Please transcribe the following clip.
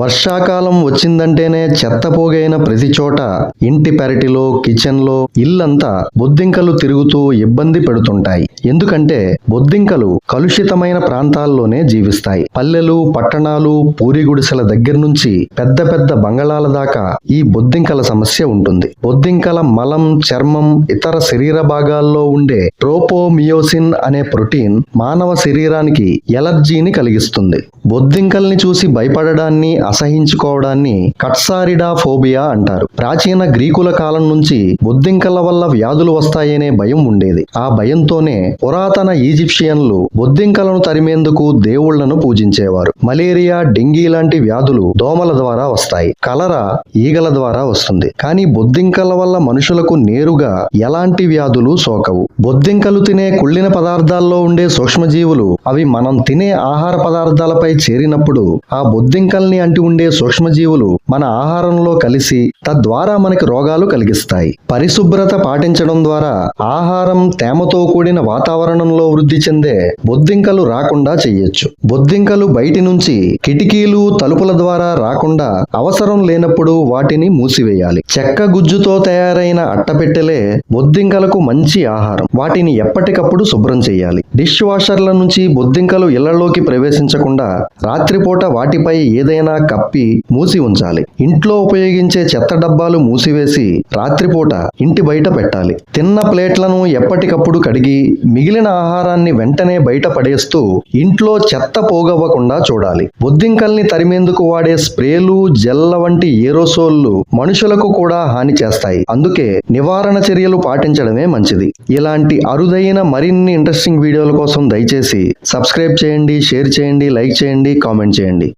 వర్షాకాలం వచ్చిందంటేనే చెత్త పోగైన ప్రతి చోట ఇంటి పెరటిలో కిచెన్లో ఇల్లంతా బొద్దింకలు తిరుగుతూ ఇబ్బంది పెడుతుంటాయి. ఎందుకంటే బొద్దింకలు కలుషితమైన ప్రాంతాల్లోనే జీవిస్తాయి. పల్లెలు పట్టణాలు పూరి గుడిసెల దగ్గర నుంచి పెద్ద పెద్ద బంగళాల దాకా ఈ బొద్దింకల సమస్య ఉంటుంది. బొద్దింకల మలం చర్మం ఇతర శరీర భాగాల్లో ఉండే ట్రోపోమియోసిన్ అనే ప్రోటీన్ మానవ శరీరానికి ఎలర్జీని కలిగిస్తుంది. బొద్దింకల్ని చూసి భయపడడాన్ని అసహించుకోవడాన్ని కట్సారిడా ఫోబియా అంటారు. ప్రాచీన గ్రీకుల కాలం నుంచి బొద్దింకల వల్ల వ్యాధులు వస్తాయనే భయం ఉండేది. ఆ భయంతోనే పురాతన ఈజిప్షియన్లు బొద్దింకలను తరిమేందుకు దేవుళ్ళను పూజించేవారు. మలేరియా డెంగీ లాంటి వ్యాధులు దోమల ద్వారా వస్తాయి. కలరా ఈగల ద్వారా వస్తుంది. కానీ బొద్దింకల వల్ల మనుషులకు నేరుగా ఎలాంటి వ్యాధులు సోకవు. బొద్దింకలు తినే కుళ్ళిన పదార్థాల్లో ఉండే సూక్ష్మజీవులు అవి మనం తినే ఆహార పదార్థాలపై చేరినప్పుడు ఆ బొద్దింకల్ని అంటి ఉండే సూక్ష్మజీవులు మన ఆహారంలో కలిసి తద్వారా మనకి రోగాలు కలిగిస్తాయి. పరిశుభ్రత పాటించడం ద్వారా ఆహారం తేమతో కూడిన వాతావరణంలో వృద్ధి చెందే బొద్దింకలు రాకుండా చెయ్యొచ్చు బొద్దింకలు బయటి నుంచి కిటికీలు తలుపుల ద్వారా రాకుండా అవసరం లేనప్పుడు వాటిని మూసివేయాలి. చెక్క గుజ్జుతో తయారైన అట్టపెట్టెలే బొద్దింకలకు మంచి ఆహారం. వాటిని ఎప్పటికప్పుడు శుభ్రం చేయాలి. డిష్ వాషర్ల నుంచి బొద్దింకలు ఇళ్ళలోకి ప్రవేశించకుండా రాత్రిపూట వాటిపై ఏదైనా కప్పి మూసి ఉంచాలి. ఇంట్లో ఉపయోగించే చెత్త డబ్బాలు మూసివేసి రాత్రిపూట ఇంటి బయట పెట్టాలి. తిన్న ప్లేట్లను ఎప్పటికప్పుడు కడిగి మిగిలిన ఆహారాన్ని వెంటనే బయట పడేస్తూ ఇంట్లో చెత్త పోగవ్వకుండా చూడాలి. బొద్దింకల్ని తరిమేందుకు వాడే స్ప్రేలు జెల్ల వంటి ఏరోసోల్లు మనుషులకు కూడా హాని చేస్తాయి. అందుకే నివారణ చర్యలు పాటించడమే మంచిది. ఇలాంటి అరుదైన మరిన్ని ఇంట్రెస్టింగ్ వీడియోల కోసం దయచేసి సబ్స్క్రైబ్ చేయండి షేర్ చేయండి లైక్ చేయండి కామెంట్ చేయండి.